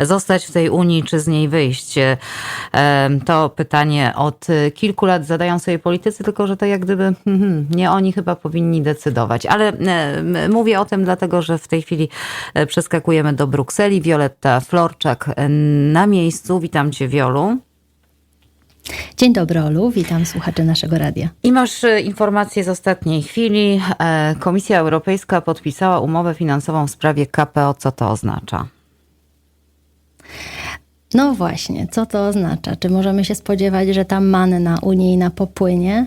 zostać w tej Unii, czy z niej wyjść? E, To pytanie od kilku lat zadają sobie politycy, tylko że to jak gdyby mhm, nie oni chyba powinni decydować. Ale mówię o tym dlatego, że w tej chwili e, przeskakujemy do Brukseli. Wioletta Florczak na miejscu. Witam cię, Wiolu. Dzień dobry, Olu. Witam słuchaczy naszego radia. I masz e, informację z ostatniej chwili. Komisja Europejska podpisała umowę finansową w sprawie KPO. Co to oznacza? No właśnie, co to oznacza? Czy możemy się spodziewać, że ta manna unijna popłynie?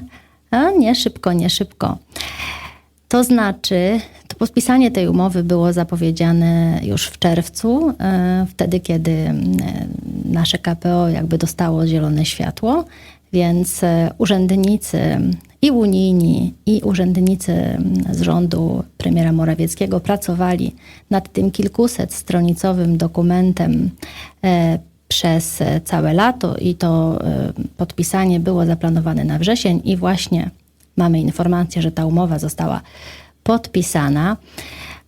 A nie szybko, nie szybko. To znaczy, to podpisanie tej umowy było zapowiedziane już w czerwcu, e, wtedy kiedy e, nasze KPO jakby dostało zielone światło, więc e, urzędnicy i unijni, i urzędnicy z rządu premiera Morawieckiego pracowali nad tym kilkuset stronicowym dokumentem e, przez całe lato i to e, podpisanie było zaplanowane na wrzesień i właśnie mamy informację, że ta umowa została podpisana.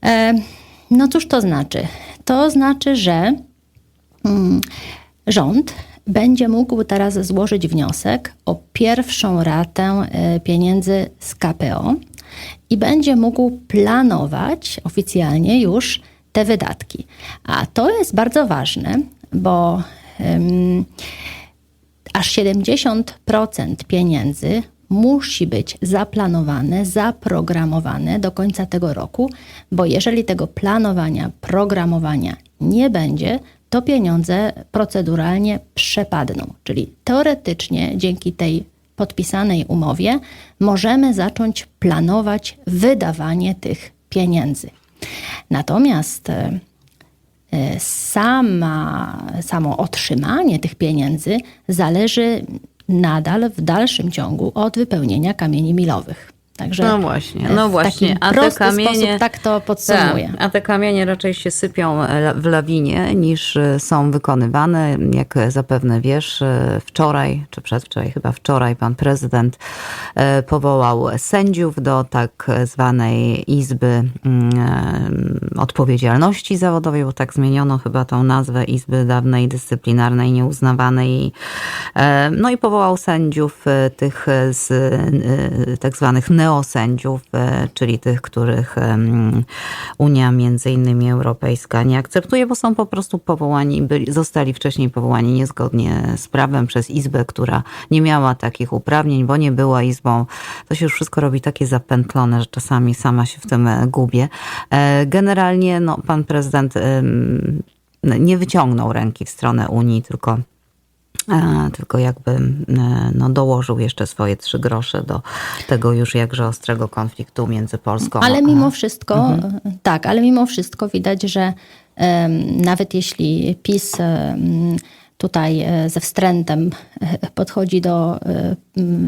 E, No cóż to znaczy? To znaczy, że mm, rząd będzie mógł teraz złożyć wniosek o pierwszą ratę e, pieniędzy z KPO i będzie mógł planować oficjalnie już te wydatki. A to jest bardzo ważne, bo em, aż 70% pieniędzy musi być zaplanowane, zaprogramowane do końca tego roku, bo jeżeli tego planowania, programowania nie będzie, to pieniądze proceduralnie przepadną. Czyli teoretycznie dzięki tej podpisanej umowie możemy zacząć planować wydawanie tych pieniędzy. Natomiast e, sama, samo otrzymanie tych pieniędzy zależy nadal w dalszym ciągu od wypełnienia kamieni milowych. Także No właśnie, no właśnie. A te kamienie- sposób tak to podsumuję. Tak, a te kamienie raczej się sypią e, w lawinie niż e, są wykonywane. Jak zapewne wiesz, e, wczoraj, czy przedwczoraj, chyba wczoraj, pan prezydent powołał sędziów do tak zwanej Izby mm, Odpowiedzialności Zawodowej, bo tak zmieniono chyba tą nazwę Izby dawnej dyscyplinarnej, nieuznawanej. No i powołał sędziów tych z tak zwanych neosędziów, e, czyli tych, których Unia między innymi Europejska nie akceptuje, bo są po prostu powołani, byli, zostali wcześniej powołani niezgodnie z prawem przez Izbę, która nie miała takich uprawnień, bo nie była Izbą. To się już wszystko robi takie zapętlone, że czasami sama się w tym e, gubię. E, Generalnie no, pan prezydent nie wyciągnął ręki w stronę Unii, tylko tylko jakby e, no, dołożył jeszcze swoje trzy grosze do tego już jakże ostrego konfliktu między Polską Ale mimo wszystko, tak, ale mimo wszystko widać, że nawet jeśli PiS tutaj e, ze wstrętem e, podchodzi do,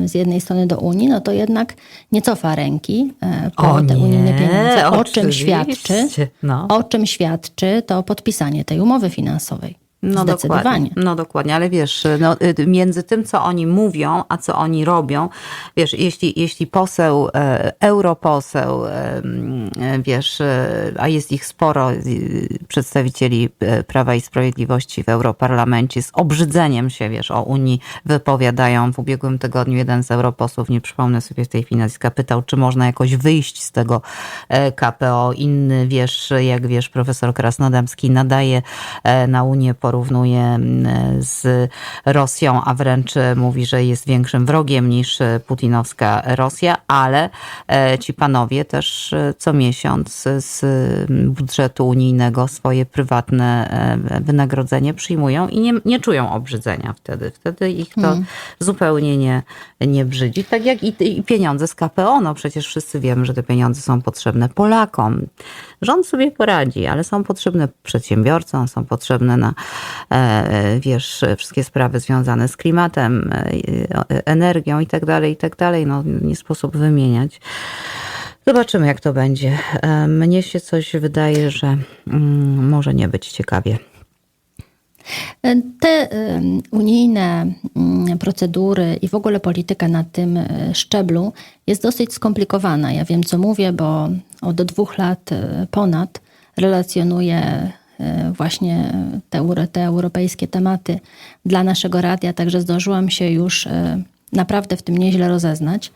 z jednej strony do Unii, no to jednak nie cofa ręki po O te nie, unijne pieniądze. O czym świadczy? no. O czym świadczy to podpisanie tej umowy finansowej. No dokładnie, no dokładnie, ale wiesz, no, y, między tym, co oni mówią, a co oni robią, wiesz, jeśli, jeśli poseł, e, europoseł, e, e, wiesz, e, a jest ich sporo, y, przedstawicieli e, Prawa i Sprawiedliwości w Europarlamencie, z obrzydzeniem się, wiesz, o Unii wypowiadają. W ubiegłym tygodniu jeden z europosłów, nie przypomnę sobie tej chwili nazwiska, pytał, czy można jakoś wyjść z tego e, KPO. Inny, wiesz, jak wiesz, profesor Krasnodębski nadaje e, na Unię, porównuje mm, z Rosją, a wręcz e, mówi, że jest większym wrogiem niż e, putinowska Rosja, ale e, ci panowie też co miesiąc z budżetu unijnego swoje prywatne wynagrodzenie przyjmują i nie, nie czują obrzydzenia wtedy. Wtedy ich to zupełnie nie, nie brzydzi. Tak jak i, i pieniądze z KPO. No przecież wszyscy wiemy, że te pieniądze są potrzebne Polakom. Rząd sobie poradzi, ale są potrzebne przedsiębiorcom, są potrzebne na, wiesz, wszystkie sprawy związane z klimatem, e, energią i tak dalej, i tak dalej. No nie sposób wymieniać. Zobaczymy, jak to będzie. E, Mnie się coś wydaje, że mm, może nie być ciekawie. Te unijne mm, procedury i w ogóle polityka na tym e, szczeblu jest dosyć skomplikowana. Ja wiem, co mówię, bo od dwóch lat e, ponad relacjonuję e, właśnie te, te europejskie tematy dla naszego radia, także zdążyłam się już e, naprawdę w tym nieźle rozeznać.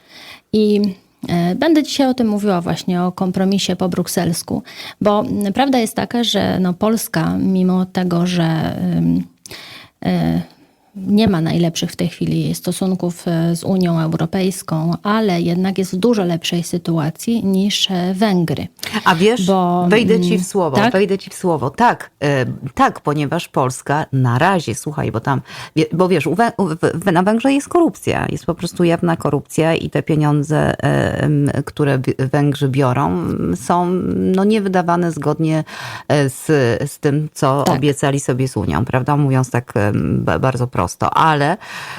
I e, będę dzisiaj o tym mówiła właśnie, o kompromisie po brukselsku, bo prawda jest taka, że no Polska, mimo tego, że nie ma najlepszych w tej chwili stosunków e, z Unią Europejską, ale jednak jest w dużo lepszej sytuacji niż e, Węgry. A wiesz, Bo, wejdę ci w mm, słowo, tak? wejdę ci w słowo. Tak, e, tak, ponieważ Polska na razie, słuchaj, bo tam, bo wiesz, na Węgrzech jest korupcja, jest po prostu jawna korupcja i te pieniądze, które Węgrzy biorą, są no, niewydawane zgodnie e, z, z tym, co Tak. obiecali sobie z Unią, prawda? Mówiąc tak bardzo prosto. Ale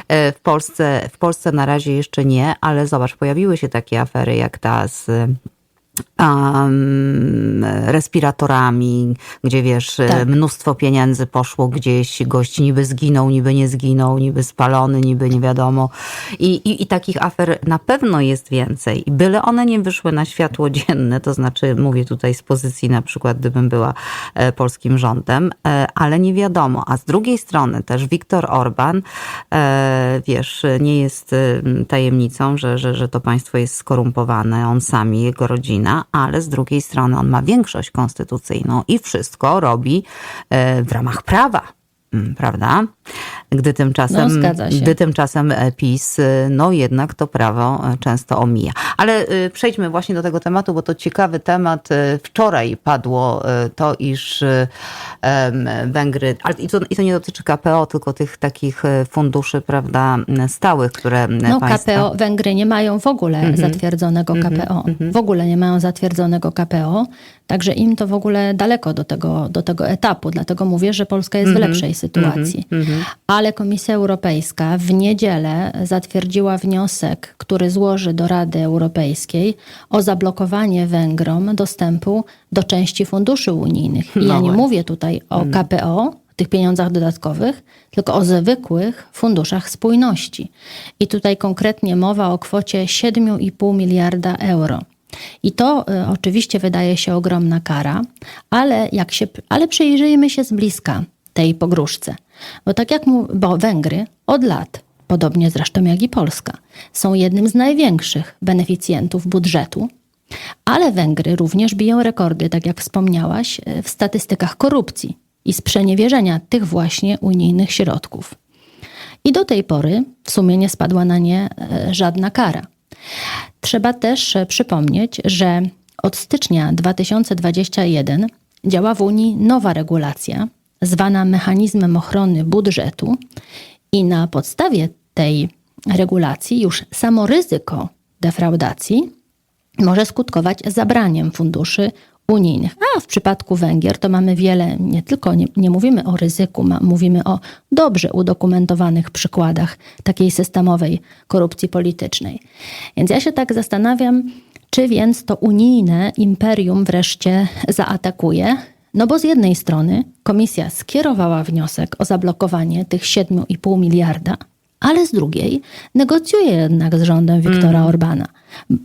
e, w Polsce, w Polsce na razie jeszcze nie, ale zobacz, pojawiły się takie afery jak ta z um, respiratorami, gdzie wiesz, Tak. mnóstwo pieniędzy poszło gdzieś, gość niby zginął, niby nie zginął, niby spalony, niby nie wiadomo. I, i, I takich afer na pewno jest więcej. I byle one nie wyszły na światło dzienne, to znaczy mówię tutaj z pozycji na przykład, gdybym była e, polskim rządem, e, ale nie wiadomo. A z drugiej strony też Viktor Orban, e, wiesz, nie jest e, tajemnicą, że, że, że to państwo jest skorumpowane, on sami, jego rodzina, ale z drugiej strony on ma większość konstytucyjną i wszystko robi e, w ramach prawa. Mm, Prawda? Gdy tymczasem, No, gdy tymczasem e, PiS, y, no jednak to prawo e, często omija. Ale przejdźmy właśnie do tego tematu, bo to ciekawy temat. Wczoraj padło to, iż Węgry, ale i to, i to nie dotyczy KPO, tylko tych takich funduszy, prawda, stałych, które No państwa... KPO, Węgry nie mają w ogóle Mhm. zatwierdzonego KPO. W ogóle nie mają zatwierdzonego KPO, także im to w ogóle daleko do tego, do tego etapu. Dlatego mówię, że Polska jest Mhm. w lepszej sytuacji. Ale Komisja Europejska w niedzielę zatwierdziła wniosek, który złoży do Rady Europejskiej o zablokowanie Węgrom dostępu do części funduszy unijnych. I No ja nie mówię tutaj o KPO, tych pieniądzach dodatkowych, tylko o zwykłych funduszach spójności. I tutaj konkretnie mowa o kwocie 7,5 miliarda euro. I to y, oczywiście wydaje się ogromna kara, ale, jak się, ale przyjrzyjmy się z bliska tej pogróżce. Bo tak jak mu, bo Węgry od lat, podobnie zresztą jak i Polska, są jednym z największych beneficjentów budżetu, ale Węgry również biją rekordy, tak jak wspomniałaś, y, w statystykach korupcji i sprzeniewierzenia tych właśnie unijnych środków. I do tej pory w sumie nie spadła na nie e, żadna kara. Trzeba też e, przypomnieć, że od stycznia 2021 działa w Unii nowa regulacja, zwana mechanizmem ochrony budżetu, i na podstawie tej regulacji już samo ryzyko defraudacji może skutkować zabraniem funduszy unijnych. A w przypadku Węgier to mamy wiele, nie tylko nie, nie mówimy o ryzyku, ma, mówimy o dobrze udokumentowanych przykładach takiej systemowej korupcji politycznej. Więc ja się tak zastanawiam, czy więc to unijne imperium wreszcie zaatakuje. No bo z jednej strony komisja skierowała wniosek o zablokowanie tych 7,5 miliarda, ale z drugiej negocjuje jednak z rządem Viktora Orbana.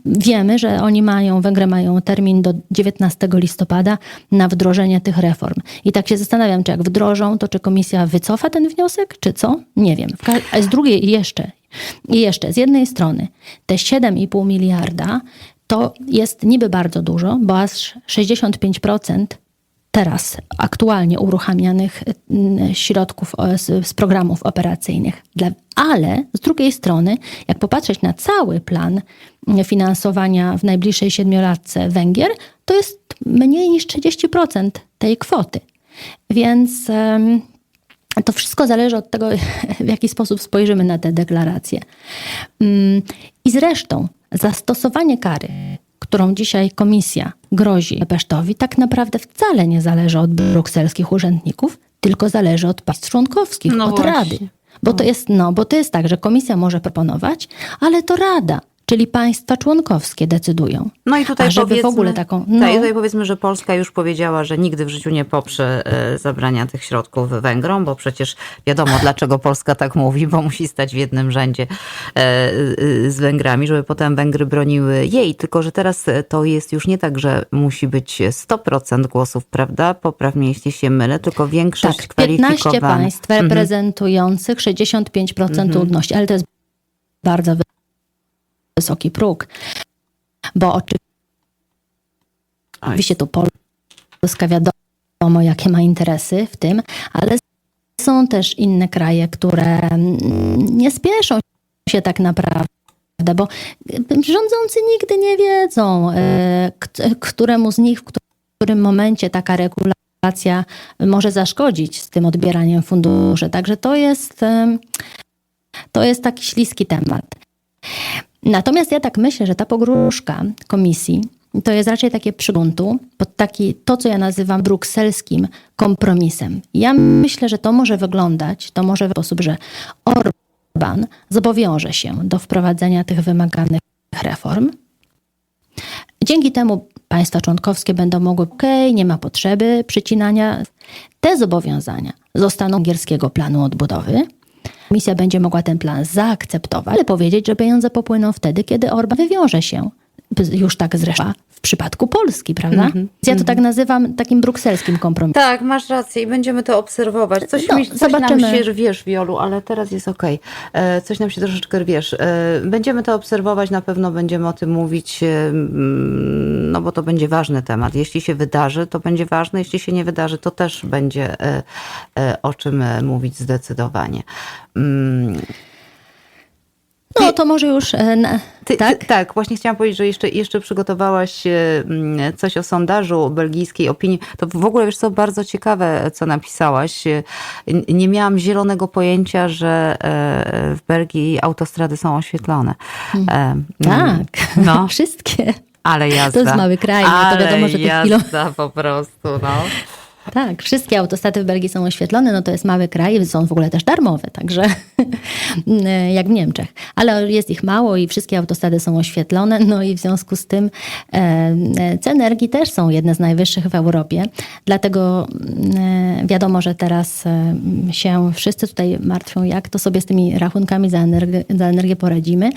Wiemy, że oni mają, Węgry mają termin do 19 listopada na wdrożenie tych reform. I tak się zastanawiam, czy jak wdrożą, to czy komisja wycofa ten wniosek, czy co? Nie wiem. A z drugiej jeszcze, i jeszcze, z jednej strony te 7,5 miliarda to jest niby bardzo dużo, bo aż 65% teraz aktualnie uruchamianych mm, środków z, programów operacyjnych. Ale z drugiej strony, jak popatrzeć na cały plan mm, finansowania w najbliższej siedmiolatce Węgier, to jest mniej niż 30% tej kwoty. Więc to wszystko zależy od tego, w jaki sposób spojrzymy na te deklaracje. Mm, I zresztą zastosowanie kary, którą dzisiaj komisja grozi Pesztowi, tak naprawdę wcale nie zależy od brukselskich urzędników, tylko zależy od państw członkowskich, No od właśnie. Rady. Bo to, jest, no, bo to jest tak, że komisja może proponować, ale to Rada czyli państwa członkowskie decydują. No i tutaj A żeby w powiedzmy, ogóle taką- Tak, no. tutaj powiedzmy, że Polska już powiedziała, że nigdy w życiu nie poprze e, zabrania tych środków Węgrom, bo przecież wiadomo, dlaczego Polska tak mówi, bo musi stać w jednym rzędzie e, e, z Węgrami, żeby potem Węgry broniły jej. Tylko, że teraz to jest już nie tak, że musi być 100% głosów, prawda? Popraw mnie, jeśli się mylę, tylko większość Tak, 15 kwalifikowana. państw reprezentujących 65% ludności, ale to jest bardzo wysoki próg, bo oczywiście tu Polska wiadomo, jakie ma interesy w tym, ale są też inne kraje, które mm, nie spieszą się tak naprawdę. Bo rządzący nigdy nie wiedzą, e, któremu z nich w którym momencie taka regulacja może zaszkodzić z tym odbieraniem funduszy. Także to jest, to jest taki śliski temat. Natomiast ja tak myślę, że ta pogróżka komisji to jest raczej takie przyguntu pod taki, to, co ja nazywam brukselskim kompromisem. Ja myślę, że to może wyglądać, to może w sposób, że Orban zobowiąże się do wprowadzenia tych wymaganych reform, Dzięki temu państwa członkowskie będą mogły, okej, nie ma potrzeby przycinania. Te zobowiązania zostaną węgierskiego planu odbudowy. Komisja będzie mogła ten plan zaakceptować, ale powiedzieć, że pieniądze popłyną wtedy, kiedy Orban wywiąże się. Już tak zresztą w przypadku Polski, prawda? Więc ja to tak nazywam takim brukselskim kompromisem. Tak, masz rację i będziemy to obserwować. Coś, No, mi, coś zobaczymy. nam się rwiesz, Wiolu, ale teraz jest okej. E, Coś nam się troszeczkę rwiesz. E, Będziemy to obserwować, na pewno będziemy o tym mówić, e, mm, no bo to będzie ważny temat. Jeśli się wydarzy, to będzie ważne. Jeśli się nie wydarzy, to też będzie o czym mówić zdecydowanie. Mm, No to może już e, na, Ty, tak? Ty, tak, właśnie chciałam powiedzieć, że jeszcze, jeszcze przygotowałaś e, mm, coś o sondażu belgijskiej opinii. To w ogóle, wiesz co, bardzo ciekawe, co napisałaś. E, Nie miałam zielonego pojęcia, że w Belgii autostrady są oświetlone. E, mm, Tak, No, wszystkie. ale jazda. To jest mały kraj, no to ale wiadomo, że jazda po prostu, no. Tak, wszystkie autostrady w Belgii są oświetlone, no to jest mały kraj, są w ogóle też darmowe, także jak w Niemczech. Ale jest ich mało i wszystkie autostrady są oświetlone, no i w związku z tym e, e, ceny energii też są jedne z najwyższych w Europie. Dlatego e, wiadomo, że teraz e, się wszyscy tutaj martwią, jak to sobie z tymi rachunkami za za energię poradzimy.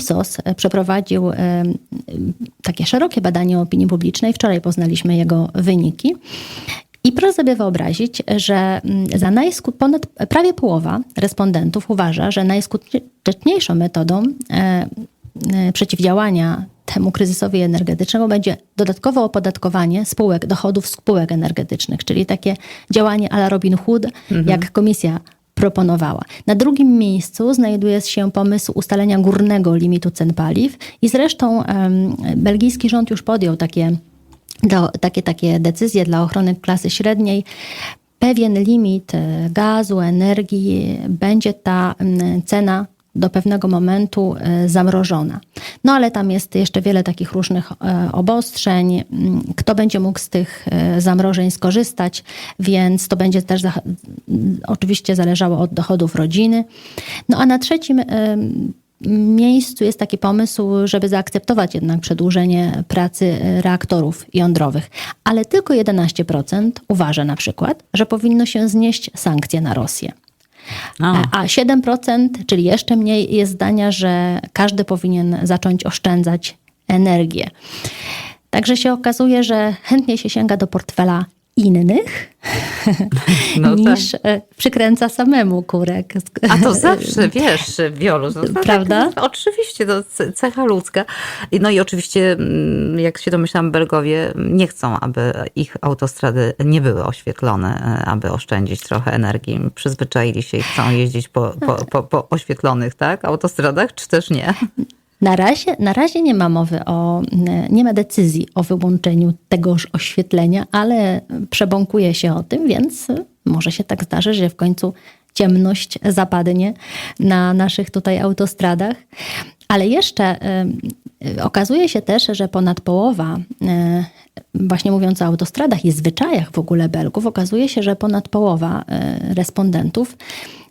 Ipsos e, przeprowadził e, takie szerokie badanie opinii publicznej. Wczoraj poznaliśmy jego wyniki. I proszę sobie wyobrazić, że mm, za najsku- ponad prawie połowa respondentów uważa, że najskuteczniejszą metodą e, przeciwdziałania temu kryzysowi energetycznemu będzie dodatkowe opodatkowanie spółek, dochodów spółek energetycznych, czyli takie działanie à la Robin Hood, jak komisja proponowała. Na drugim miejscu znajduje się pomysł ustalenia górnego limitu cen paliw i zresztą em, belgijski rząd już podjął takie, do, takie, takie decyzje dla ochrony klasy średniej. Pewien limit e, gazu, energii, będzie ta cena do pewnego momentu e, zamrożona. No ale tam jest jeszcze wiele takich różnych e, obostrzeń. Mm, Kto będzie mógł z tych e, zamrożeń skorzystać, więc to będzie też oczywiście zależało od dochodów rodziny. No a na trzecim miejscu jest taki pomysł, żeby zaakceptować jednak przedłużenie pracy reaktorów jądrowych. Ale tylko 11% uważa na przykład, że powinno się znieść sankcje na Rosję. A 7%, czyli jeszcze mniej, jest zdania, że każdy powinien zacząć oszczędzać energię. Także się okazuje, że chętnie się sięga do portfela innych No niż e, przykręca samemu kurek. A to zawsze, wiesz, Wiolu, to Prawda? Tak, oczywiście, to ce- cecha ludzka. No i oczywiście, mm, jak się domyślam, Belgowie nie chcą, aby ich autostrady nie były oświetlone, e, aby oszczędzić trochę energii. Przyzwyczaili się i chcą jeździć po, po, po, po oświetlonych, tak, autostradach, czy też nie? Na razie, na razie nie ma mowy o, nie ma decyzji o wyłączeniu tegoż oświetlenia, ale przebąkuje się o tym, więc może się tak zdarzy, że w końcu ciemność zapadnie na naszych tutaj autostradach. Ale jeszcze y, okazuje się też, że ponad połowa, y, właśnie mówiąc o autostradach i zwyczajach w ogóle Belgów, okazuje się, że ponad połowa y, respondentów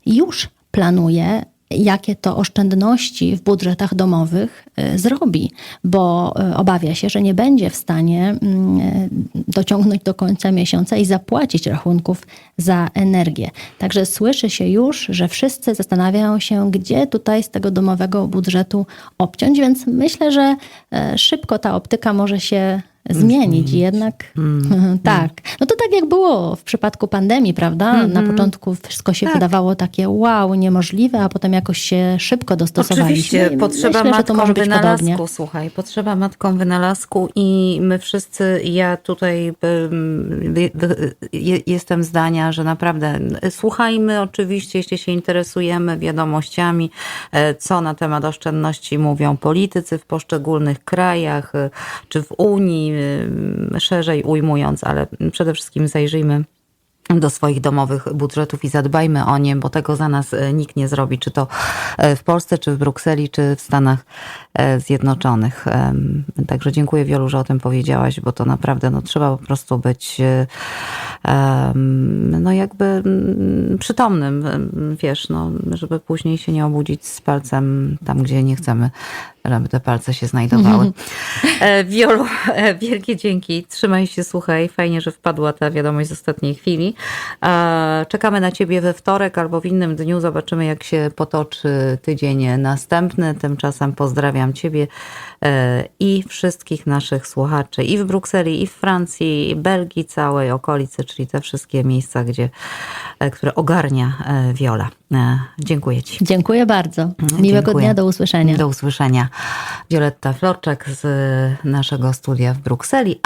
już planuje jakie to oszczędności w budżetach domowych y, zrobi, bo y, obawia się, że nie będzie w stanie mm, y, dociągnąć do końca miesiąca i zapłacić rachunków za energię. Także słyszy się już, że wszyscy zastanawiają się, gdzie tutaj z tego domowego budżetu obciąć, więc myślę, że e, szybko ta optyka może się zmienić. Jednak tak. No to tak jak było w przypadku pandemii, prawda? Na początku wszystko się Tak. wydawało takie wow, niemożliwe, a potem jakoś się szybko dostosowaliśmy. Oczywiście, potrzeba myślę, być wynalazku, podobnie. słuchaj, potrzeba matką wynalazku i my wszyscy, ja tutaj jestem zdania, że naprawdę słuchajmy oczywiście, jeśli się interesujemy wiadomościami, e, co na temat oszczędności mówią politycy w poszczególnych krajach, e, czy w Unii, ym, szerzej ujmując, ale przede wszystkim zajrzyjmy do swoich domowych budżetów i zadbajmy o nie, bo tego za nas e, nikt nie zrobi, czy to e, w Polsce, czy w Brukseli, czy w Stanach Zjednoczonych. Także dziękuję Wiolu, że o tym powiedziałaś, bo to naprawdę no, trzeba po prostu być no jakby mm, przytomnym, wiesz, no, żeby później się nie obudzić z palcem tam, gdzie nie chcemy, żeby te palce się znajdowały. E, Wiolu, e, wielkie dzięki. Trzymaj się, słuchaj. Fajnie, że wpadła ta wiadomość z ostatniej chwili. Czekamy na ciebie we wtorek albo w innym dniu. Zobaczymy, jak się potoczy tydzień następny. Tymczasem pozdrawiam ciebie e, i wszystkich naszych słuchaczy i w Brukseli, i w Francji, i Belgii, całej okolicy, czyli te wszystkie miejsca, gdzie, które ogarnia Wiola. Dziękuję ci. Dziękuję bardzo. Miłego Dziękuję. dnia, do usłyszenia. Do usłyszenia. Wioletta Florczak z naszego studia w Brukseli.